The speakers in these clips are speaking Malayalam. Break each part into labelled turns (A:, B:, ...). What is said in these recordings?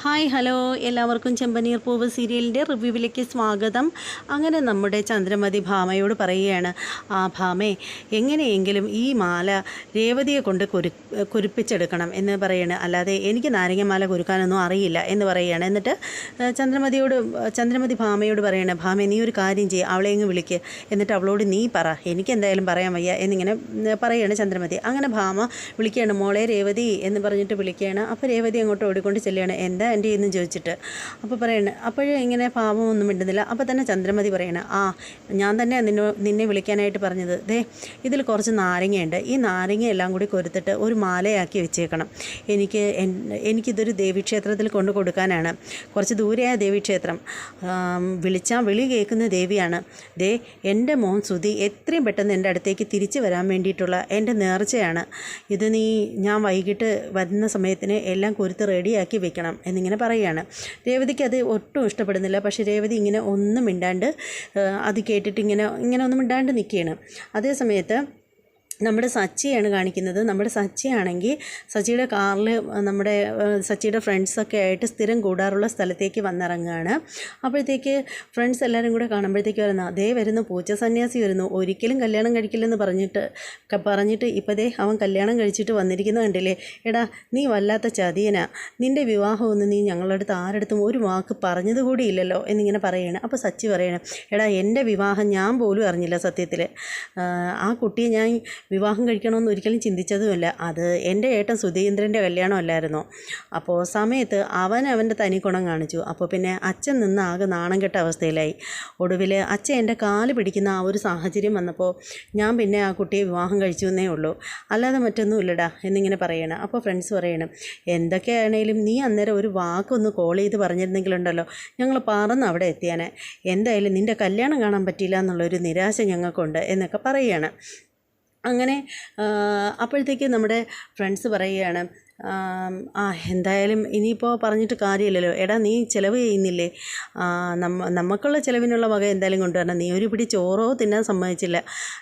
A: Hi hello. എല്ലാവർക്കും ചെമ്പനീർ പൂവ് സീരിയലിന്റെ റിവ്യൂവിലേക്ക് സ്വാഗതം. അങ്ങനെ നമ്മുടെ ചന്ദ്രമതി ഭാമയോട് പറയുകയാണ് ആ ഭാമേ എങ്ങനെയെങ്കിലും ഈ മാല രേവതിയെ കൊണ്ട് കുരു കുരുപ്പിച്ചെടുക്കണം എന്ന് പറയുകയാണ് അല്ലാതെ എനിക്ക് നാരങ്ങമാല കുരുക്കാനൊന്നും അറിയില്ല എന്ന് പറയുകയാണ് എന്നിട്ട് ചന്ദ്രമതിയോട് ചന്ദ്രമതി ഭാമയോട് പറയുകയാണ് ഭാമേ നീ ഒരു കാര്യം ചെയ്യ് അവളെ അങ്ങ് വിളിക്ക്. എന്നിട്ട് അവളോട് നീ പറ എനിക്ക് എന്തായാലും പറയാൻ വയ്യ എന്നിങ്ങനെ പറയുകയാണ് ചന്ദ്രമതി. അങ്ങനെ ഭാമ വിളിക്കുകയാണ് മോളെ രേവതി എന്ന് പറഞ്ഞിട്ട് വിളിക്കുകയാണ്. അപ്പോൾ രേവതി അങ്ങോട്ട് ഓടിക്കൊണ്ട് ചെല്ലുകയാണ് എന്താ എന്റെ എന്ന് ചോദിച്ചിട്ട്. അപ്പോൾ പറയണ അപ്പോഴും ഇങ്ങനെ പാപമൊന്നും മിണ്ടുന്നില്ല. അപ്പോൾ തന്നെ ചന്ദ്രമതി പറയണ ആ ഞാൻ തന്നെ നിന്നെ നിന്നെ വിളിക്കാനായിട്ട് പറഞ്ഞത്. ദേ ഇതിൽ കുറച്ച് നാരങ്ങയുണ്ട്. ഈ നാരങ്ങ എല്ലാം കൂടി കൊരുത്തിട്ട് ഒരു മാലയാക്കി വെച്ചേക്കണം. എനിക്ക് എനിക്കിതൊരു ദേവീക്ഷേത്രത്തിൽ കൊണ്ടു കൊടുക്കാനാണ്. കുറച്ച് ദൂരെയായ ദേവീക്ഷേത്രം. വിളിച്ചാൽ വിളി കേൾക്കുന്ന ദേവിയാണ്. ദേ എന്റെ മോൻ സുധി എത്രയും പെട്ടെന്ന് എന്റെ അടുത്തേക്ക് തിരിച്ചു വരാൻ വേണ്ടിയിട്ടുള്ള എന്റെ നേർച്ചയാണ്. ഇത് നീ ഞാൻ വൈകിട്ട് വരുന്ന സമയത്തിന് എല്ലാം കൊരുത്ത് റെഡിയാക്കി വെക്കണം. എന്നിങ്ങനെ പറയുകയാണ്. രേവതിക്ക് അത് ഒട്ടും ഇഷ്ടപ്പെടുന്നില്ല. പക്ഷേ രേവതി ഇങ്ങനെ ഒന്നും മിണ്ടാണ്ട് അത് കേട്ടിട്ട് ഇങ്ങനെ ഇങ്ങനെ ഒന്നും മിണ്ടാണ്ട് നിൽക്കുകയാണ്. അതേ സമയത്ത് നമ്മുടെ സച്ചിയാണ് കാണിക്കുന്നത്. നമ്മുടെ സച്ചിയാണെങ്കിൽ സച്ചിയുടെ കാറിൽ നമ്മുടെ സച്ചിയുടെ ഫ്രണ്ട്സൊക്കെ ആയിട്ട് സ്ഥിരം കൂടാറുള്ള സ്ഥലത്തേക്ക് വന്നിറങ്ങുകയാണ്. അപ്പോഴത്തേക്ക് ഫ്രണ്ട്സ് എല്ലാവരും കൂടെ കാണുമ്പോഴത്തേക്ക് വരുന്ന അതേ വരുന്നു പൂച്ച സന്യാസി വരുന്നു. ഒരിക്കലും കല്യാണം കഴിക്കില്ലെന്ന് പറഞ്ഞിട്ട് പറഞ്ഞിട്ട് ഇപ്പതേ അവൻ കല്യാണം കഴിച്ചിട്ട് വന്നിരിക്കുന്നത് കണ്ടില്ലേ? എടാ നീ വല്ലാത്ത ചതിയനാ. നിന്റെ വിവാഹമൊന്നും നീ ഞങ്ങളുടെ അടുത്ത് ആരടുത്തും ഒരു വാക്ക് പറഞ്ഞതുകൂടി ഇല്ലല്ലോ എന്നിങ്ങനെ പറയണം അപ്പോൾ സച്ചി പറയണം എടാ എന്റെ വിവാഹം ഞാൻ പോലും അറിഞ്ഞില്ല സത്യത്തിൽ ആ കുട്ടിയെ ഞാൻ വിവാഹം കഴിക്കണമെന്ന് ഒരിക്കലും ചിന്തിച്ചതുമല്ല. അത് എന്റെ ഏട്ടൻ സുധീന്ദ്രന്റെ കല്യാണമല്ലായിരുന്നു? അപ്പോൾ സമയത്ത് അവൻ അവന്റെ തനി ഗുണം കാണിച്ചു. അപ്പോൾ പിന്നെ അച്ഛൻ നിന്ന് ആകെ നാണം കെട്ട അവസ്ഥയിലായി. ഒടുവിൽ അച്ഛൻ എന്റെ കാൽ പിടിക്കുന്ന ആ ഒരു സാഹചര്യം വന്നപ്പോൾ ഞാൻ പിന്നെ ആ കുട്ടിയെ വിവാഹം കഴിച്ചു എന്നേ ഉള്ളൂ. അല്ലാതെ മറ്റൊന്നുമില്ലടാ എന്നിങ്ങനെ പറയണം. അപ്പോൾ ഫ്രണ്ട്സ് പറയണം എന്തൊക്കെയാണേലും നീ അന്നേരം ഒരു വാക്കൊന്ന് കോൾ ചെയ്ത് പറഞ്ഞിരുന്നെങ്കിലുണ്ടല്ലോ ഞങ്ങൾ പറന്ന് അവിടെ എത്തിയാനെ. എന്തായാലും നിന്റെ കല്യാണം കാണാൻ പറ്റിയില്ല എന്നുള്ളൊരു നിരാശ ഞങ്ങൾക്കുണ്ട് എന്നൊക്കെ പറയുകയാണ് അങ്ങനെ അപ്പോഴത്തേക്ക് നമ്മുടെ ഫ്രണ്ട്സ് പറയുകയാണ് ആ എന്തായാലും ഇനിയിപ്പോൾ പറഞ്ഞിട്ട് കാര്യമില്ലല്ലോ. എടാ നീ ചിലവ് ചെയ്യുന്നില്ലേ? നമ്മ നമുക്കുള്ള ചിലവിനുള്ള വക എന്തായാലും കൊണ്ടുവരണം. നീ ഒരു പിടി ചോറോ തിന്നാൻ സമ്മതിച്ചില്ല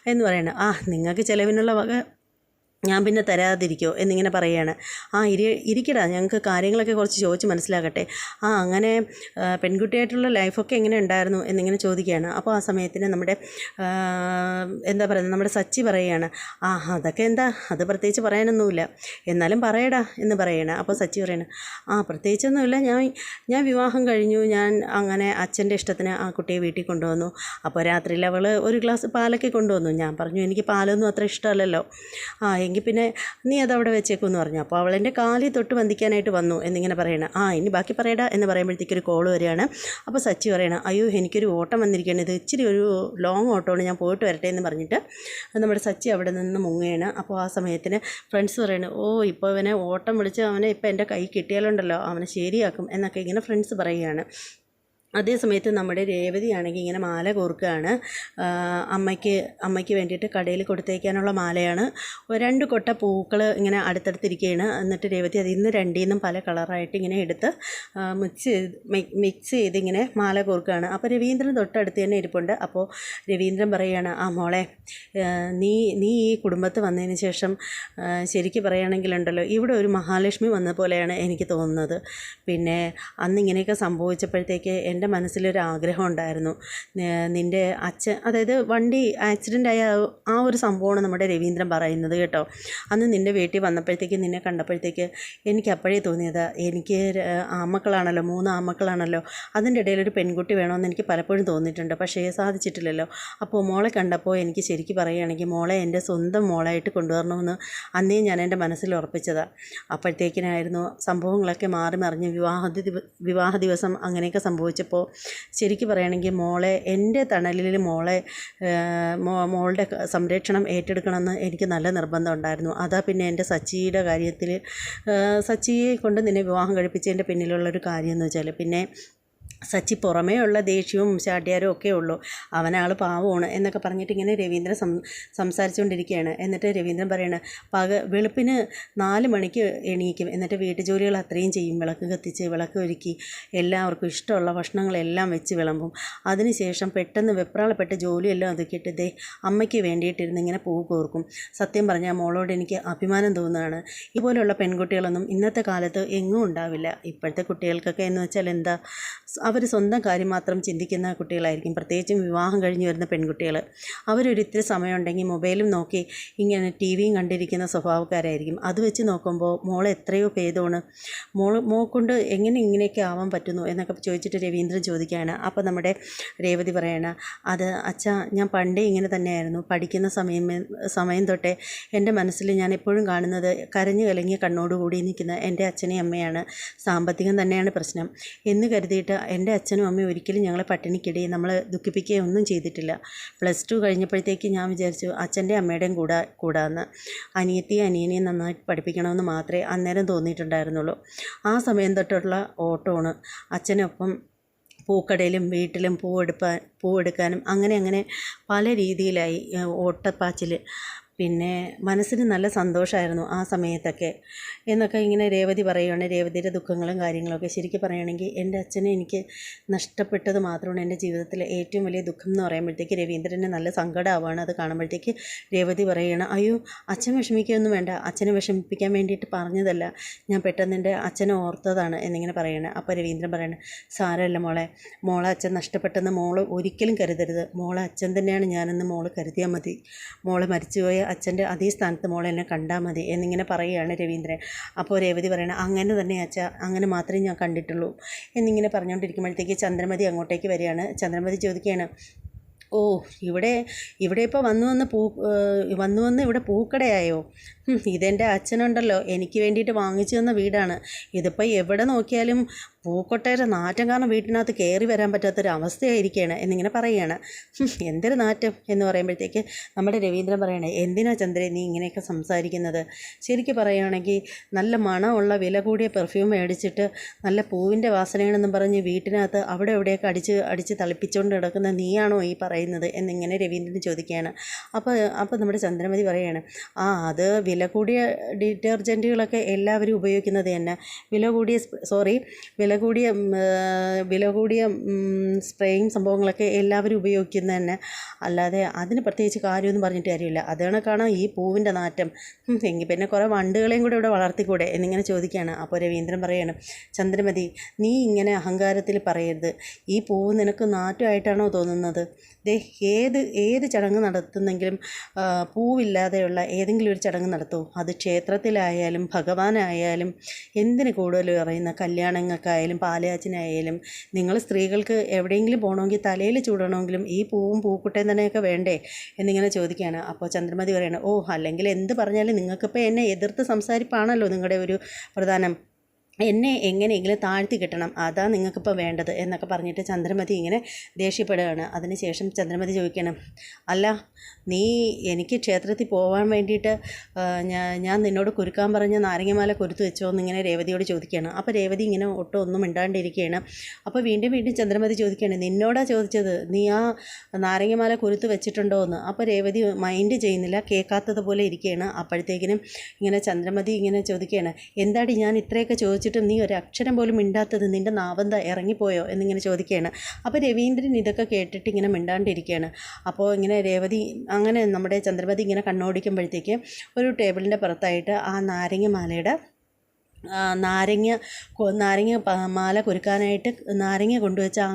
A: എന്ന് പറയണം. ആ നിങ്ങൾക്ക് ചിലവിനുള്ള വക ഞാൻ പിന്നെ തരാതിരിക്കോ എന്നിങ്ങനെ പറയുകയാണ്. ആ ഇരി ഇരിക്കടാ ഞങ്ങൾക്ക് കാര്യങ്ങളൊക്കെ കുറച്ച് ചോദിച്ച് മനസ്സിലാക്കട്ടെ ആ അങ്ങനെ പെൺകുട്ടിയായിട്ടുള്ള ലൈഫൊക്കെ എങ്ങനെ ഉണ്ടായിരുന്നു എന്നിങ്ങനെ ചോദിക്കുകയാണ്. അപ്പോൾ ആ സമയത്തിന് നമ്മുടെ എന്താ പറയുന്നത് നമ്മുടെ സച്ചി പറയുകയാണ് ആ അതൊക്കെ എന്താ? അത് പ്രത്യേകിച്ച് പറയാനൊന്നുമില്ല. എന്നാലും പറയടാ എന്ന് പറയുകയാണ്. അപ്പോൾ സച്ചി പറയണം ആ പ്രത്യേകിച്ചൊന്നുമില്ല. ഞാൻ ഞാൻ വിവാഹം കഴിഞ്ഞു. ഞാൻ അങ്ങനെ അച്ഛന്റെ ഇഷ്ടത്തിന് ആ കുട്ടിയെ വീട്ടിൽ കൊണ്ടുവന്നു. അപ്പോൾ രാത്രിയിൽ അവൾ ഒരു ഗ്ലാസ് പാലൊക്കെ കൊണ്ടുവന്നു. ഞാൻ പറഞ്ഞു എനിക്ക് പാലൊന്നും അത്ര ഇഷ്ടമല്ലല്ലോ. ആ എങ്കിൽ പിന്നെ നീ അതവിടെ വെച്ചേക്കുമെന്ന് പറഞ്ഞു. അപ്പോൾ അവളെന്റെ കാലി കാലിൽ തൊട്ട് വന്ദിക്കാനായിട്ട് വന്നു എന്നിങ്ങനെ പറയണം ആ ഇനി ബാക്കി പറയടാ എന്ന് പറയുമ്പോഴത്തേക്കൊരു കോൾ വരികയാണ്. അപ്പോൾ സച്ചി പറയണം അയ്യോ എനിക്കൊരു ഓട്ടം വന്നിരിക്കുകയാണ്. ഇത് ഇച്ചിരി ഒരു ലോങ് ഓട്ടമാണ് ഞാൻ പോയിട്ട് വരട്ടെ എന്ന് പറഞ്ഞിട്ട് നമ്മുടെ സച്ചി അവിടെ നിന്ന് മുങ്ങുകയാണ്. അപ്പോൾ ആ സമയത്തിന് ഫ്രണ്ട്സ് പറയണം ഓ ഇപ്പോൾ അവനെ ഓട്ടം വിളിച്ച് അവനെ ഇപ്പോൾ എന്റെ കൈ കിട്ടിയാലുണ്ടല്ലോ അവനെ ശരിയാക്കും എന്നൊക്കെ ഇങ്ങനെ ഫ്രണ്ട്സ് പറയുകയാണ്. അതേ സമയത്ത് നമ്മുടെ രേവതിയാണെങ്കിൽ ഇങ്ങനെ മാല കോർക്കുകയാണ്. അമ്മയ്ക്ക് അമ്മയ്ക്ക് വേണ്ടിയിട്ട് കടയിൽ കൊടുത്തേക്കാനുള്ള മാലയാണ്. രണ്ട് കൊട്ട പൂക്കൾ ഇങ്ങനെ അടുത്തടുത്തിരിക്കുകയാണ്. എന്നിട്ട് രേവതി അതിൽ നിന്ന് രണ്ടിൽ നിന്നും പല കളറായിട്ട് ഇങ്ങനെ എടുത്ത് മിക്സ് ചെയ്ത് മിക്സ് ചെയ്ത് ഇങ്ങനെ മാല കോർക്കുകയാണ്. അപ്പോൾ രവീന്ദ്രൻ തൊട്ടടുത്ത് തന്നെ ഇരിപ്പുണ്ട്. അപ്പോൾ രവീന്ദ്രൻ പറയുകയാണ് ആ മോളെ നീ നീ ഈ കുടുംബത്ത് വന്നതിന് ശേഷം ശരിക്ക് പറയുകയാണെങ്കിലുണ്ടല്ലോ ഇവിടെ ഒരു മഹാലക്ഷ്മി വന്ന പോലെയാണ് എനിക്ക് തോന്നുന്നത്. പിന്നെ അന്ന് ഇങ്ങനെയൊക്കെ സംഭവിച്ചപ്പോഴത്തേക്ക് എന്റെ മനസ്സിലൊരു ആഗ്രഹം ഉണ്ടായിരുന്നു നിന്റെ അച്ഛൻ അതായത് വണ്ടി ആക്സിഡന്റ് ആയ ആ- ഒരു സംഭവമാണ് നമ്മുടെ രവീന്ദ്രൻ പറയുന്നത് കേട്ടോ. അന്ന് നിന്റെ വീട്ടിൽ വന്നപ്പോഴത്തേക്ക് നിന്നെ കണ്ടപ്പോഴത്തേക്ക് എനിക്ക് അപ്പോഴേ തോന്നിയത് എനിക്ക് ആമക്കളാണല്ലോ മൂന്ന് ആമക്കളാണല്ലോ അതിന്റെ ഇടയിൽ ഒരു പെൺകുട്ടി വേണമെന്ന് എനിക്ക് പലപ്പോഴും തോന്നിയിട്ടുണ്ട് പക്ഷേ സാധിച്ചിട്ടില്ലല്ലോ. അപ്പോൾ മോളെ കണ്ടപ്പോൾ എനിക്ക് ശരിക്കും പറയുകയാണെങ്കിൽ മോളെ എന്റെ സ്വന്തം മോളായിട്ട് കൊണ്ടുവരണമെന്ന് അന്നേ ഞാൻ എന്റെ മനസ്സിൽ ഉറപ്പിച്ചതാണ് അപ്പോഴത്തേക്കിനായിരുന്നു സംഭവങ്ങളൊക്കെ മാറി മറിഞ്ഞ് വിവാഹ വിവാഹ ദിവസം അങ്ങനെയൊക്കെ സംഭവിച്ചപ്പോൾ ശരിക്കും പറയുകയാണെങ്കിൽ മോളെ എന്റെ തണലിൽ മോളെ മോളുടെ സംരക്ഷണം ഏറ്റെടുക്കണമെന്ന് എനിക്ക് നല്ല നിർബന്ധം ഉണ്ടായിരുന്നു. അതാ പിന്നെ എന്റെ സച്ചിയുടെ കാര്യത്തിൽ സച്ചിയെ കൊണ്ട് നിന്നെ വിവാഹം കഴിപ്പിച്ചതിന്റെ പിന്നിലുള്ളൊരു കാര്യം എന്ന് വെച്ചാൽ പിന്നെ സച്ചി പുറമേ ഉള്ള ദേഷ്യവും ചാട്ടിയാരും ഒക്കെ ഉള്ളൂ. അവനാൾ പാവമാണ് എന്നൊക്കെ പറഞ്ഞിട്ട് ഇങ്ങനെ രവീന്ദ്രൻ സം സംസാരിച്ചുകൊണ്ടിരിക്കുകയാണ്. എന്നിട്ട് രവീന്ദ്രൻ പറയാണ് പക വെളുപ്പിന് നാല് മണിക്ക് എണീക്കും. എന്നിട്ട് വീട്ടു ജോലികൾ അത്രയും ചെയ്യും. വിളക്ക് കത്തിച്ച് വിളക്ക് ഒരുക്കി. എല്ലാവർക്കും ഇഷ്ടമുള്ള ഭക്ഷണങ്ങളെല്ലാം വെച്ച് വിളമ്പും. അതിനുശേഷം പെട്ടെന്ന് വെപ്രാളപ്പെട്ട് ജോലിയെല്ലാം ഒതുക്കിയിട്ട് ദേ അമ്മയ്ക്ക് വേണ്ടിയിട്ടിരുന്ന് ഇങ്ങനെ പൂ കോർക്കും. സത്യം പറഞ്ഞാൽ മോളോട് എനിക്ക് അഭിമാനം തോന്നുകയാണ്. ഇതുപോലെയുള്ള പെൺകുട്ടികളൊന്നും ഇന്നത്തെ കാലത്ത് എങ്ങും ഉണ്ടാവില്ല. ഇപ്പോഴത്തെ കുട്ടികൾക്കൊക്കെ എന്ന് വെച്ചാൽ എന്താ അവർ സ്വന്തം കാര്യം മാത്രം ചിന്തിക്കുന്ന കുട്ടികളായിരിക്കും. പ്രത്യേകിച്ചും വിവാഹം കഴിഞ്ഞ് വരുന്ന പെൺകുട്ടികൾ അവരൊരു ഇത്തിരി സമയമുണ്ടെങ്കിൽ മൊബൈലും നോക്കി ഇങ്ങനെ ടി വിയും കണ്ടിരിക്കുന്ന സ്വഭാവക്കാരായിരിക്കും. അത് വെച്ച് നോക്കുമ്പോൾ മോൾ എത്രയോ ഭേദമാണ്. മോൾ മോക്കൊണ്ട് എങ്ങനെ ഇങ്ങനെയൊക്കെ ആവാൻ പറ്റുന്നു എന്നൊക്കെ ചോദിച്ചിട്ട് രവീന്ദ്രൻ ചോദിക്കുകയാണ്. അപ്പോൾ നമ്മുടെ രേവതി പറയണ അത് അച്ഛാ ഞാൻ പണ്ടേ ഇങ്ങനെ തന്നെയായിരുന്നു. പഠിക്കുന്ന സമയം സമയം തൊട്ടേ എന്റെ മനസ്സിൽ ഞാൻ എപ്പോഴും കാണുന്നത് കരഞ്ഞു കലങ്ങിയ കണ്ണോടുകൂടി നിൽക്കുന്ന എന്റെ അച്ഛനെയും അമ്മയാണ് സാമ്പത്തികം തന്നെയാണ് പ്രശ്നം. എന്ന് കരുതിയിട്ട് എന്റെ അച്ഛനും അമ്മയും ഒരിക്കലും ഞങ്ങളെ പട്ടിണിക്കിടയിൽ നമ്മളെ ദുഃഖിപ്പിക്കുകയോ ഒന്നും ചെയ്തിട്ടില്ല. പ്ലസ് ടു കഴിഞ്ഞപ്പോഴത്തേക്ക് ഞാൻ വിചാരിച്ചു അച്ഛന്റെ അമ്മയുടെയും കൂടാ കൂടാന്ന്. അനിയത്തിയും അനിയനെയും നന്നായിട്ട് പഠിപ്പിക്കണമെന്ന് മാത്രമേ അന്നേരം തോന്നിയിട്ടുണ്ടായിരുന്നുള്ളൂ. ആ സമയം തൊട്ടുള്ള ഓട്ടമാണ്. അച്ഛനൊപ്പം പൂക്കടയിലും വീട്ടിലും പൂവെടുപ്പാൻ പൂവെടുക്കാനും അങ്ങനെ അങ്ങനെ പല രീതിയിലായി ഓട്ടപ്പാച്ചിൽ പിന്നെ മനസ്സിന് നല്ല സന്തോഷമായിരുന്നു ആ സമയത്തൊക്കെ. എന്നൊക്കെ ഇങ്ങനെ രേവതി പറയുകയാണ്. രേവതിയുടെ ദുഃഖങ്ങളും കാര്യങ്ങളൊക്കെ ശരിക്കും പറയുകയാണെങ്കിൽ എന്റെ അച്ഛനെ എനിക്ക് നഷ്ടപ്പെട്ടത് മാത്രമാണ് എന്റെ ജീവിതത്തിലെ ഏറ്റവും വലിയ ദുഃഖം എന്ന് പറയുമ്പോഴത്തേക്ക് രവീന്ദ്രന് നല്ല സങ്കടമാവുകയാണ്. അത് കാണുമ്പോഴത്തേക്ക് രേവതി പറയുകയാണ് അയ്യോ അച്ഛൻ വിഷമിക്കുകയൊന്നും വേണ്ട. അച്ഛനെ വിഷമിപ്പിക്കാൻ വേണ്ടിയിട്ട് പറഞ്ഞതല്ല. ഞാൻ പെട്ടെന്ന് എന്റെ അച്ഛനെ ഓർത്തതാണ് എന്നിങ്ങനെ പറയണേ അപ്പോൾ രവീന്ദ്രൻ പറയണേ സാരമല്ല മോളെ. മോളെ അച്ഛൻ നഷ്ടപ്പെട്ടെന്ന് മോൾ ഒരിക്കലും കരുതരുത്. മോളെ അച്ഛൻ തന്നെയാണ് ഞാനെന്ന് മോൾ കരുതിയാൽ മതി. മോളെ മരിച്ചുപോയ അച്ഛന്റെ അതേ സ്ഥാനത്ത് മോളെ എന്നെ കണ്ടാൽ മതി എന്നിങ്ങനെ പറയുകയാണ് രവീന്ദ്രൻ. അപ്പോൾ രേവതി പറയണം അങ്ങനെ തന്നെ അച്ഛ അങ്ങനെ മാത്രമേ ഞാൻ കണ്ടിട്ടുള്ളൂ. എന്നിങ്ങനെ പറഞ്ഞുകൊണ്ടിരിക്കുമ്പോഴത്തേക്ക് ചന്ദ്രമതി അങ്ങോട്ടേക്ക് വരികയാണ്. ചന്ദ്രമതി ചോദിക്കുകയാണ് ഓ ഇവിടെ ഇവിടെ ഇപ്പോൾ വന്നു വന്ന് പൂ വന്നു വന്ന് ഇവിടെ പൂക്കടയായോ? ഇതെന്റെ അച്ഛനുണ്ടല്ലോ. എനിക്ക് വേണ്ടിയിട്ട് വാങ്ങിച്ചു തന്ന വീടാണ്. ഇതിപ്പോൾ എവിടെ നോക്കിയാലും പൂക്കൊട്ടയുടെ നാറ്റം കാരണം വീട്ടിനകത്ത് കയറി വരാൻ പറ്റാത്തൊരവസ്ഥയായിരിക്കുകയാണ് എന്നിങ്ങനെ പറയുകയാണ് എന്തൊരു നാറ്റം എന്ന് പറയുമ്പോഴത്തേക്ക് നമ്മുടെ രവീന്ദ്രൻ പറയണേ എന്തിനാ ചന്ദ്രൻ നീ ഇങ്ങനെയൊക്കെ സംസാരിക്കുന്നത്? ശരിക്കും പറയുകയാണെങ്കിൽ നല്ല മണമുള്ള വില കൂടിയ പെർഫ്യൂം മേടിച്ചിട്ട് നല്ല പൂവിന്റെ വാസനയാണെന്നും പറഞ്ഞ് വീട്ടിനകത്ത് അവിടെ എവിടെയൊക്കെ അടിച്ച് അടിച്ച് തളിപ്പിച്ചുകൊണ്ട് കിടക്കുന്ന നീയാണോ ഈ പറയുന്നത് എന്നിങ്ങനെ രവീന്ദ്രൻ ചോദിക്കുകയാണ്. അപ്പോൾ അപ്പോൾ നമ്മുടെ ചന്ദ്രമതി പറയുകയാണ് ആ അത് വില കൂടിയ ഡിറ്റർജന്റുകളൊക്കെ എല്ലാവരും ഉപയോഗിക്കുന്നത് തന്നെ. വില കൂടിയ സോറി വില കൂടിയ വില കൂടിയ സ്പ്രേയിങ് സംഭവങ്ങളൊക്കെ എല്ലാവരും ഉപയോഗിക്കുന്നത് തന്നെ. അല്ലാതെ അതിന് പ്രത്യേകിച്ച് കാര്യമൊന്നും പറഞ്ഞിട്ട് കാര്യമില്ല. അത് കണക്കാണ് ഈ പൂവിന്റെ നാറ്റം. എങ്കിൽ പിന്നെ കുറേ വണ്ടുകളെയും കൂടെ ഇവിടെ വളർത്തിക്കൂടെ എന്നിങ്ങനെ ചോദിക്കുകയാണ്. അപ്പോൾ രവീന്ദ്രൻ പറയുകയാണ് ചന്ദ്രമതി നീ ഇങ്ങനെ അഹങ്കാരത്തിൽ പറയരുത്. ഈ പൂവ് നിനക്ക് നാറ്റമായിട്ടാണോ തോന്നുന്നത്? ദേ ഏത് ഏത് ചടങ്ങ് നടത്തുന്നെങ്കിലും പൂവില്ലാതെയുള്ള ഏതെങ്കിലും ഒരു ചടങ്ങ് നടത്തുമോ അത് ക്ഷേത്രത്തിലായാലും ഭഗവാനായാലും എന്തിന് കൂടുതൽ അറിയുന്ന കല്യാണങ്ങൾക്കായാലും പാലയാച്ചിനായാലും നിങ്ങൾ സ്ത്രീകൾക്ക് എവിടെയെങ്കിലും പോകണമെങ്കിൽ തലയിൽ ചൂടണമെങ്കിലും ഈ പൂവും പൂക്കുട്ടയും തന്നെയൊക്കെ വേണ്ടേ എന്നിങ്ങനെ ചോദിക്കുകയാണ്. അപ്പോൾ ചന്ദ്രമതി പറയണം ഓ അല്ലെങ്കിൽ എന്ത് പറഞ്ഞാലും നിങ്ങൾക്കിപ്പോൾ എന്നെ എതിർത്ത് സംസാരിപ്പാണല്ലോ നിങ്ങളുടെ ഒരു പ്രധാനം. എന്നെ എങ്ങനെയെങ്കിലും താഴ്ത്തി കിട്ടണം. അതാ നിങ്ങൾക്കിപ്പോൾ വേണ്ടത് എന്നൊക്കെ പറഞ്ഞിട്ട് ചന്ദ്രമതി ഇങ്ങനെ ദേഷ്യപ്പെടുകയാണ്. അതിനുശേഷം ചന്ദ്രമതി ചോദിക്കണം അല്ല നീ എനിക്ക് ക്ഷേത്രത്തിൽ പോകാൻ വേണ്ടിയിട്ട് ഞാൻ ഞാൻ നിന്നോട് കുരുക്കാൻ പറഞ്ഞ നാരങ്ങമാല കുരുത്തു വെച്ചോ എന്നിങ്ങനെ രേവതിയോട് ചോദിക്കുകയാണ്. അപ്പോൾ രേവതി ഇങ്ങനെ ഒട്ടും ഒന്നും മിണ്ടാണ്ടിരിക്കുകയാണ്. അപ്പോൾ വീണ്ടും വീണ്ടും ചന്ദ്രമതി ചോദിക്കുകയാണ് നിന്നോടാ ചോദിച്ചത് നീ ആ നാരങ്ങമാല കുരുത്ത് വെച്ചിട്ടുണ്ടോ എന്ന്? അപ്പോൾ രേവതി മൈൻഡ് ചെയ്യുന്നില്ല കേൾക്കാത്തതുപോലെ ഇരിക്കുകയാണ്. അപ്പോഴത്തേക്കിനും ഇങ്ങനെ ചന്ദ്രമതി ഇങ്ങനെ ചോദിക്കുകയാണ് എന്താടി ഞാൻ ഇത്രയൊക്കെ ചോദിച്ചിട്ട് ചോദിച്ചിട്ടും നീ ഒരു അക്ഷരം പോലും മിണ്ടാത്തത് നിന്റെ നാവന്ത ഇറങ്ങിപ്പോയോ എന്നിങ്ങനെ ചോദിക്കുകയാണ്. അപ്പോൾ രവീന്ദ്രൻ ഇതൊക്കെ കേട്ടിട്ട് ഇങ്ങനെ മിണ്ടാണ്ടിരിക്കുകയാണ്. അപ്പോൾ ഇങ്ങനെ രേവതി അങ്ങനെ നമ്മുടെ ചന്ദ്രപതി ഇങ്ങനെ കണ്ണോടിക്കുമ്പോഴത്തേക്ക് ഒരു ടേബിളിന്റെ പുറത്തായിട്ട് ആ നാരങ്ങമാലയുടെ നാരങ്ങ നാരങ്ങ മാല കുരുക്കാനായിട്ട് നാരങ്ങ കൊണ്ടുവച്ച ആ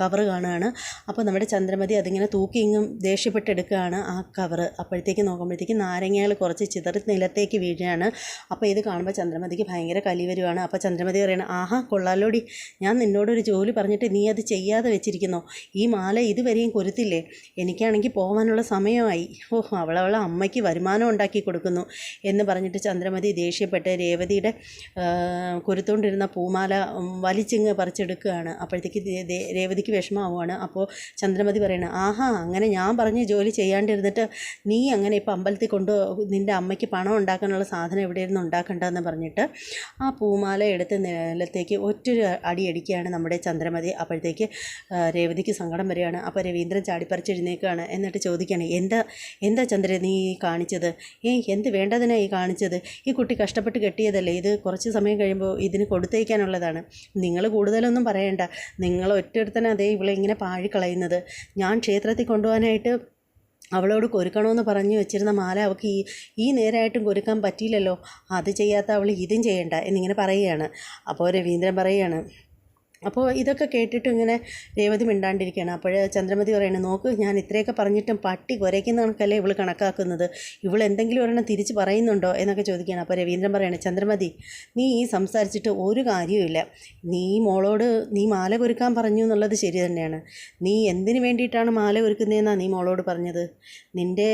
A: കവറ് കാണുകയാണ്. അപ്പോൾ നമ്മുടെ ചന്ദ്രമതി അതിങ്ങനെ തൂക്കി ഇങ്ങും ദേഷ്യപ്പെട്ടെടുക്കുകയാണ് ആ കവർ അപ്പോഴത്തേക്ക് നോക്കുമ്പോഴത്തേക്ക് നാരങ്ങകൾ കുറച്ച് ചിതറി നിലത്തേക്ക് വീഴുകയാണ്. അപ്പോൾ ഇത് കാണുമ്പോൾ ചന്ദ്രമതിക്ക് ഭയങ്കര കലി വരുവാണ്. അപ്പോൾ ചന്ദ്രമതി പറയണം ആഹാ കൊള്ളാലോടി. ഞാൻ നിന്നോടൊരു ജോലി പറഞ്ഞിട്ട് നീ അത് ചെയ്യാതെ വെച്ചിരിക്കുന്നു. ഈ മാല ഇതുവരെയും കൊരുത്തില്ലേ? എനിക്കാണെങ്കിൽ പോകാനുള്ള സമയമായി. ഓ അവളവളെ അമ്മയ്ക്ക് വരുമാനം ഉണ്ടാക്കി കൊടുക്കുന്നു. എന്ന് പറഞ്ഞിട്ട് ചന്ദ്രമതി ദേഷ്യപ്പെട്ട് രേവതിയുടെ കൊരുത്തോണ്ടിരുന്ന പൂമാല വലിച്ചിങ്ങ് പറിച്ചെടുക്കുകയാണ്. അപ്പോഴത്തേക്ക് രേവതി രേവതിക്ക് വിഷമമാവുകയാണ് അപ്പോൾ ചന്ദ്രമതി പറയണ ആഹാ അങ്ങനെ ഞാൻ പറഞ്ഞ് ജോലി ചെയ്യാണ്ടിരുന്നിട്ട് നീ അങ്ങനെ ഇപ്പോൾ അമ്പലത്തിൽ കൊണ്ട് നിന്റെ അമ്മയ്ക്ക് പണം ഉണ്ടാക്കാനുള്ള സാധനം എവിടെയായിരുന്നു ഉണ്ടാക്കണ്ടെന്ന് പറഞ്ഞിട്ട് ആ പൂമാല എടുത്ത് നിലത്തേക്ക് ഒറ്റൊരു അടിയടിക്കുകയാണ് നമ്മുടെ ചന്ദ്രമതി. അപ്പോഴത്തേക്ക് രേവതിക്ക് സങ്കടം വരികയാണ്. അപ്പോൾ രവീന്ദ്രൻ ചാടിപ്പറിച്ചെഴുന്നേൽക്കുകയാണ്. എന്നിട്ട് ചോദിക്കുകയാണ് എന്താ എന്താ ചന്ദ്ര നീ കാണിച്ചത്? ഏ എന്ത് വേണ്ടതിനാ ഈ കാണിച്ചത്? ഈ കുട്ടി കഷ്ടപ്പെട്ട് കെട്ടിയതല്ലേ? ഇത് കുറച്ച് സമയം കഴിയുമ്പോൾ ഇതിന് കൊടുത്തേക്കാനുള്ളതാണ്. നിങ്ങൾ കൂടുതലൊന്നും പറയണ്ട. നിങ്ങൾ ഒറ്റയൊരുത്തനെ അതേ ഇങ്ങനെ പാഴിക്കളയുന്നത്. ഞാൻ ക്ഷേത്രത്തിൽ കൊണ്ടുപോകാനായിട്ട് അവളോട് കൊരുക്കണമെന്ന് പറഞ്ഞു വെച്ചിരുന്ന മാല അവൾക്ക് ഈ ഈ നേരമായിട്ടും കൊരുക്കാൻ പറ്റിയില്ലല്ലോ. അത് ചെയ്യാത്ത അവൾ ഇതും ചെയ്യണ്ട എന്നിങ്ങനെ പറയുകയാണ്. അപ്പോൾ രവീന്ദ്രൻ പറയുകയാണ് അപ്പോൾ ഇതൊക്കെ കേട്ടിട്ട് ഇങ്ങനെ രേവതി മിണ്ടാണ്ടിരിക്കുകയാണ്. അപ്പോൾ ചന്ദ്രമതി പറയുന്നത് നോക്ക് ഞാൻ ഇത്രയൊക്കെ പറഞ്ഞിട്ടും പട്ടി കുരയ്ക്കുന്ന കണക്കല്ലേ ഇവൾ കണക്കാക്കുന്നത്. ഇവൾ എന്തെങ്കിലും ഒരെണ്ണം തിരിച്ച് പറയുന്നുണ്ടോ? എന്നൊക്കെ ചോദിക്കുകയാണ്. അപ്പോൾ രവീന്ദ്രൻ പറയുന്നത് ചന്ദ്രമതി നീ ഈ സംസാരിച്ചിട്ട് ഒരു കാര്യവുമില്ല നീ മോളോട് നീ മാല കുരുക്കാൻ പറഞ്ഞു എന്നുള്ളത് ശരി തന്നെയാണ്. നീ എന്തിനു വേണ്ടിയിട്ടാണ് മാല ഒരുക്കുന്നതെന്നാണ് നീ മോളോട് പറഞ്ഞത്? നിന്റെ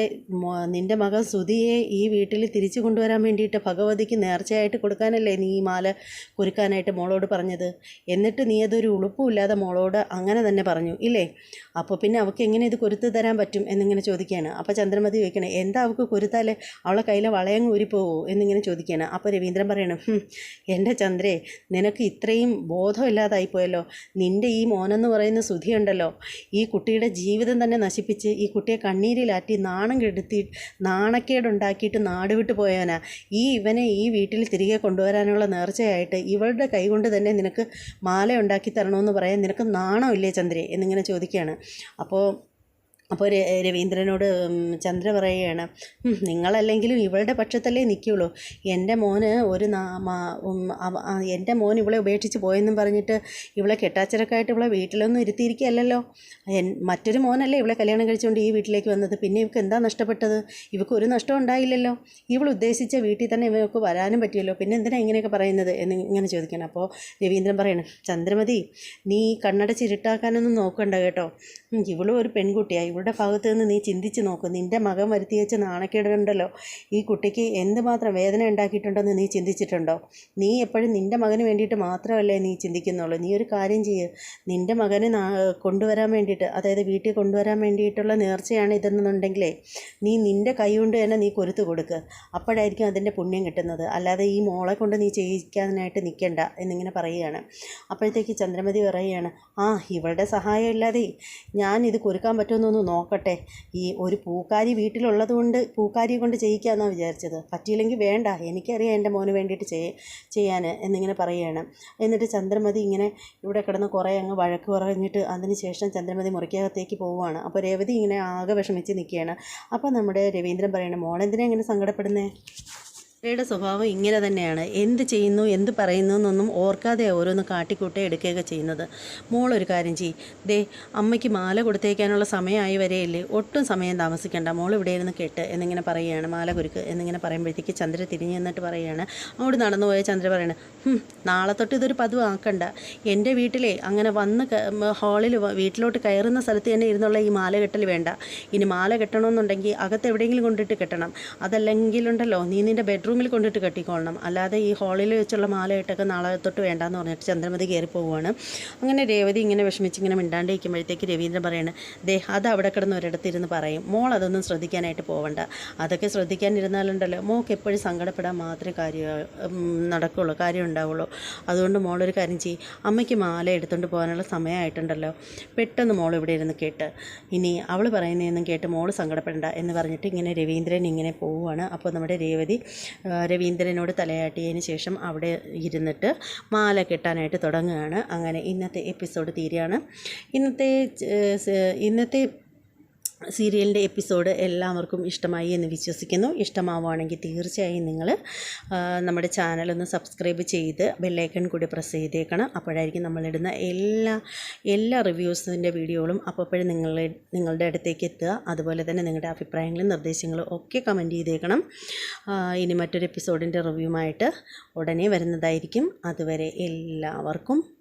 A: നിന്റെ മകൻ സുധിയെ ഈ വീട്ടിൽ തിരിച്ചു കൊണ്ടുവരാൻ വേണ്ടിയിട്ട് ഭഗവതിക്ക് നേർച്ചയായിട്ട് കൊടുക്കാനല്ലേ നീ ഈ മാല കുരുക്കാനായിട്ട് മോളോട് പറഞ്ഞത്? എന്നിട്ട് നീ അതൊരു ഉളുപ്പുമില്ലാതെ മോളോട് അങ്ങനെ തന്നെ പറഞ്ഞു ഇല്ലേ? അപ്പോൾ പിന്നെ അവൾക്ക് എങ്ങനെ ഇത് കൊരുത്ത് തരാൻ പറ്റും എന്നിങ്ങനെ ചോദിക്കുകയാണ് അപ്പോൾ ചന്ദ്രമതി ചോദിക്കണേ എന്താ അവൾക്ക് കൊരുത്താലേ? അവളെ കയ്യിലെ വളയങ്ങ് ഊരിപ്പോവോ? എന്നിങ്ങനെ ചോദിക്കുകയാണ് അപ്പോൾ രവീന്ദ്രൻ പറയണം "ഹും, എന്റെ ചന്ദ്രേ നിനക്ക് ഇത്രയും ബോധമില്ലാതായി പോയല്ലോ. നിന്റെ ഈ മോനെന്ന് പറയുന്ന സുധിയുണ്ടല്ലോ. ഈ കുട്ടിയുടെ ജീവിതം തന്നെ നശിപ്പിച്ച് ഈ കുട്ടിയെ കണ്ണീരിലാറ്റി നാണം കെടുത്തി നാണക്കേടുണ്ടാക്കിയിട്ട് നാട് വിട്ടു പോയവനാ. ഈ ഇവനെ ഈ വീട്ടിൽ തിരികെ കൊണ്ടുവരാനുള്ള നേർച്ചയായിട്ട് ഇവളുടെ കൈകൊണ്ട് തന്നെ നിനക്ക് മാല ഉണ്ടാക്കി തരണമെന്ന് പറയാൻ നിനക്ക് നാണമില്ലേ ചന്ദ്രേ എന്നിങ്ങനെ ചോദിക്കുകയാണ്. അപ്പോൾ അപ്പോൾ രവീന്ദ്രനോട് ചന്ദ്ര പറയുകയാണ് നിങ്ങളല്ലെങ്കിലും ഇവളുടെ പക്ഷത്തല്ലേ നിൽക്കുള്ളൂ. എന്റെ മോന് ഒരു എന്റെ മോൻ ഇവളെ ഉപേക്ഷിച്ച് പോയെന്നും പറഞ്ഞിട്ട് ഇവളെ കെട്ടാച്ചിറക്കായിട്ട് ഇവളെ വീട്ടിലൊന്നും ഇരുത്തിയിരിക്കുകയല്ലല്ലോ. എൻ- മറ്റൊരു മോനല്ലേ ഇവളെ കല്യാണം കഴിച്ചുകൊണ്ട് ഈ വീട്ടിലേക്ക് വന്നത്. പിന്നെ ഇവൾക്ക് എന്താ നഷ്ടപ്പെട്ടത്? ഇവൾക്ക് ഒരു നഷ്ടം ഉണ്ടായില്ലല്ലോ. ഇവൾ ഉദ്ദേശിച്ച വീട്ടിൽ തന്നെ ഇവൾക്ക് വരാനും പറ്റിയല്ലോ. പിന്നെ എന്തിനാ ഇങ്ങനെയൊക്കെ പറയുന്നത്? എന്ന് ഇങ്ങനെ ചോദിക്കണം അപ്പോൾ രവീന്ദ്രൻ പറയണം ചന്ദ്രമതി നീ കണ്ണടച്ചിരുട്ടാക്കാനൊന്നും നോക്കണ്ട കേട്ടോ. ഇവളും ഒരു പെൺകുട്ടിയാണ് ഇവളുടെ ഭാഗത്ത് നിന്ന് നീ ചിന്തിച്ച് നോക്ക്. നിന്റെ മകൻ വരുത്തി വെച്ച നാണക്കേടുണ്ടല്ലോ. ഈ കുട്ടിക്ക് എന്തുമാത്രം വേദന ഉണ്ടാക്കിയിട്ടുണ്ടെന്ന് നീ ചിന്തിച്ചിട്ടുണ്ടോ? നീ എപ്പോഴും നിന്റെ മകന് വേണ്ടിയിട്ട് മാത്രമല്ലേ നീ ചിന്തിക്കുന്നുള്ളൂ. നീ ഒരു കാര്യം ചെയ്യ്. നിന്റെ മകനെ കൊണ്ടുവരാൻ വേണ്ടിയിട്ട് അതായത് വീട്ടിൽ കൊണ്ടുവരാൻ വേണ്ടിയിട്ടുള്ള നേർച്ചയാണ് ഇതെന്നുണ്ടെങ്കിലേ നീ നിന്റെ കൈ കൊണ്ട് തന്നെ നീ കൊരുത്ത് കൊടുക്കുക അപ്പോഴായിരിക്കും അതിന്റെ പുണ്യം കിട്ടുന്നത്. അല്ലാതെ ഈ മോളെ കൊണ്ട് നീ ചെയ്യിക്കാനായിട്ട് നിൽക്കണ്ട എന്നിങ്ങനെ പറയുകയാണ്. അപ്പോഴത്തേക്ക് ചന്ദ്രമതി പറയുകയാണ് ആ ഇവളുടെ സഹായം ഇല്ലാതെ ഞാൻ ഇത് കുരുക്കാൻ പറ്റുമെന്നൊന്ന് നോക്കട്ടെ. ഈ ഒരു പൂക്കാരി വീട്ടിലുള്ളത് കൊണ്ട് പൂക്കാരിയെ കൊണ്ട് ചെയ്യിക്കാമെന്നാണ് വിചാരിച്ചത്. പറ്റിയില്ലെങ്കിൽ വേണ്ട. എനിക്കറിയാം എന്റെ മോന് വേണ്ടിയിട്ട് ചെയ്യ ചെയ്യാൻ എന്നിങ്ങനെ പറയുകയാണ്. എന്നിട്ട് ചന്ദ്രമതി ഇങ്ങനെ ഇവിടെ കിടന്ന് കുറേ അങ്ങ് വഴക്ക് പറഞ്ഞിട്ട് അതിന് ശേഷം ചന്ദ്രമതി മുറിക്കകത്തേക്ക് പോവുകയാണ് അപ്പോൾ രേവതി ഇങ്ങനെ ആകെ വിഷമിച്ച് നിൽക്കുകയാണ്. അപ്പോൾ നമ്മുടെ രവീന്ദ്രൻ പറയണം മോളെന്തിനാ ഇങ്ങനെ സങ്കടപ്പെടുന്നേ? ഇവരുടെ സ്വഭാവം ഇങ്ങനെ തന്നെയാണ്. എന്ത് ചെയ്യുന്നു എന്ത് പറയുന്നു എന്നൊന്നും ഓർക്കാതെ ഓരോന്ന് കാട്ടിക്കൂട്ടേ എടുക്കുകയൊക്കെ ചെയ്യുന്നത്. മോളൊരു കാര്യം ചെയ് ദേ അമ്മയ്ക്ക് മാല കൊടുത്തേക്കാനുള്ള സമയമായി വരെയല്ലേ? ഒട്ടും സമയം താമസിക്കേണ്ട. മോൾ ഇവിടെ ഇരുന്ന് കെട്ട് എന്നിങ്ങനെ പറയുകയാണ്. മാല കുരുക്ക് എന്നിങ്ങനെ പറയുമ്പോഴത്തേക്ക് ചന്ദ്ര തിരിഞ്ഞു നിന്നിട്ട് പറയുകയാണ്. അങ്ങോട്ട് നടന്നു പോയ ചന്ദ്ര പറയണ "ഹും, നാളെ തൊട്ട് ഇതൊരു പതിവ് ആക്കണ്ട. എന്റെ വീട്ടിലെ അങ്ങനെ വന്ന് ഹാളിൽ വീട്ടിലോട്ട് കയറുന്ന സ്ഥലത്ത് തന്നെ ഇരുന്നുള്ള ഈ മാല കെട്ടൽ വേണ്ട. ഇനി മാല കെട്ടണമെന്നുണ്ടെങ്കിൽ അകത്ത് എവിടെയെങ്കിലും കൊണ്ടിട്ട് കെട്ടണം. അതല്ലെങ്കിലുണ്ടല്ലോ നീ നിന്റെ ബെഡ്റൂമിൽ കൊണ്ടിട്ട് കെട്ടിക്കൊള്ളണം അല്ലാതെ ഈ ഹാളിൽ വെച്ചുള്ള മാല ഇട്ടൊക്കെ നാളെ തൊട്ട് വേണ്ടാന്ന് പറഞ്ഞിട്ട് ചന്ദ്രമതി കയറി പോവുകയാണ് അങ്ങനെ രേവതി ഇങ്ങനെ വിഷമിച്ച് ഇങ്ങനെ മിണ്ടാണ്ടിരിക്കുമ്പോഴത്തേക്ക് രവീന്ദ്രൻ പറയുന്നത് ദേ അത് അവിടെ കിടന്ന് ഒരിടത്തിരുന്ന് പറയും. മോൾ അതൊന്നും ശ്രദ്ധിക്കാനായിട്ട് പോവണ്ട. അതൊക്കെ ശ്രദ്ധിക്കാനിരുന്നാലുണ്ടല്ലോ. മോൾക്ക് എപ്പോഴും സങ്കടപ്പെടാൻ മാത്രമേ കാര്യം നടക്കുള്ളൂ കാര്യം ഉണ്ടാവുള്ളൂ. അതുകൊണ്ട് മോളൊരു കാര്യം ചെയ്യും. അമ്മയ്ക്ക് മാല എടുത്തുകൊണ്ട് പോകാനുള്ള സമയമായിട്ടുണ്ടല്ലോ പെട്ടെന്ന് മോൾ ഇവിടെ ഇരുന്ന് കേട്ട് ഇനി അവൾ പറയുന്നതെന്നും കേട്ട് മോൾ സങ്കടപ്പെടണ്ട എന്ന് പറഞ്ഞിട്ട് ഇങ്ങനെ രവീന്ദ്രൻ ഇങ്ങനെ പോവുകയാണ് അപ്പോൾ നമ്മുടെ രേവതി രവീന്ദ്രനോട് തലയാട്ടിയതിന് ശേഷം അവിടെ ഇരുന്നിട്ട് മാല കെട്ടാനായിട്ട് തുടങ്ങുകയാണ്. അങ്ങനെ ഇന്നത്തെ എപ്പിസോഡ് തീരുകയാണ്. ഇന്നത്തെ ഇന്നത്തെ സീരിയലിന്റെ എപ്പിസോഡ് എല്ലാവർക്കും ഇഷ്ടമായി എന്ന് വിശ്വസിക്കുന്നു. ഇഷ്ടമാവുകയാണെങ്കിൽ തീർച്ചയായും നിങ്ങൾ നമ്മുടെ ചാനലൊന്ന് സബ്സ്ക്രൈബ് ചെയ്ത് ബെല്ലൈക്കൺ കൂടി പ്രസ് ചെയ്തേക്കണം. അപ്പോഴായിരിക്കും നമ്മളിടുന്ന എല്ലാ എല്ലാ റിവ്യൂസിന്റെ വീഡിയോകളും അപ്പോഴും നിങ്ങൾ നിങ്ങളുടെ അടുത്തേക്ക് എത്തുക. അതുപോലെ തന്നെ നിങ്ങളുടെ അഭിപ്രായങ്ങളും നിർദ്ദേശങ്ങളും ഒക്കെ കമന്റ് ചെയ്തേക്കണം. ഇനി മറ്റൊരു എപ്പിസോഡിന്റെ റിവ്യൂമായിട്ട് ഉടനെ വരുന്നതായിരിക്കും. അതുവരെ എല്ലാവർക്കും